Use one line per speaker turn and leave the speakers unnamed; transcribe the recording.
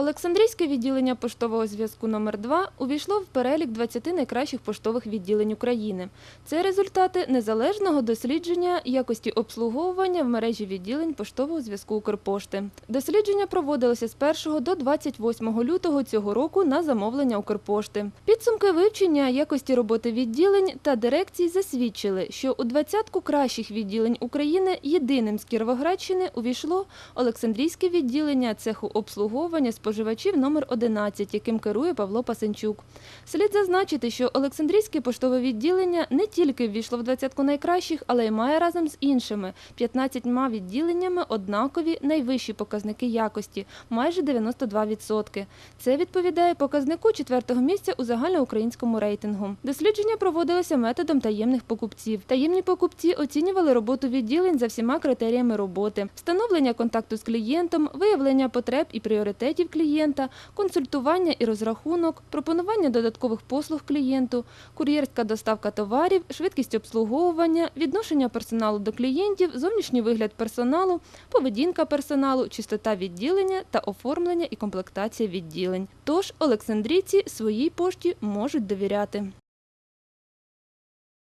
Олександрійське відділення поштового зв'язку номер 2 увійшло в перелік 20 найкращих поштових відділень України. Це результати незалежного дослідження якості обслуговування в мережі відділень поштового зв'язку Укрпошти. Дослідження проводилося з 1 до 28 лютого цього року на замовлення Укрпошти. Підсумки вивчення якості роботи відділень та дирекцій засвідчили, що у двадцятку кращих відділень України єдиним з Кіровоградщини увійшло Олександрійське відділення цеху обслуговування споживачів номер 11, яким керує Павло Пасенчук. Слід зазначити, що Олександрійське поштове відділення не тільки ввійшло в двадцятку найкращих, але й має разом з іншими 15 відділеннями однакові найвищі показники якості майже 92%. Це відповідає показнику четвертого місця у загальноукраїнському рейтингу. Дослідження проводилося методом таємних покупців. Таємні покупці оцінювали роботу відділень за всіма критеріями роботи: встановлення контакту з клієнтом, виявлення потреб і пріоритетів клієнта, консультування і розрахунок, пропонування додаткових послуг клієнту, кур'єрська доставка товарів, швидкість обслуговування, відношення персоналу до клієнтів, зовнішній вигляд персоналу, поведінка персоналу, чистота відділення та оформлення і комплектація відділень. Тож Олександрійці своїй пошті можуть довіряти.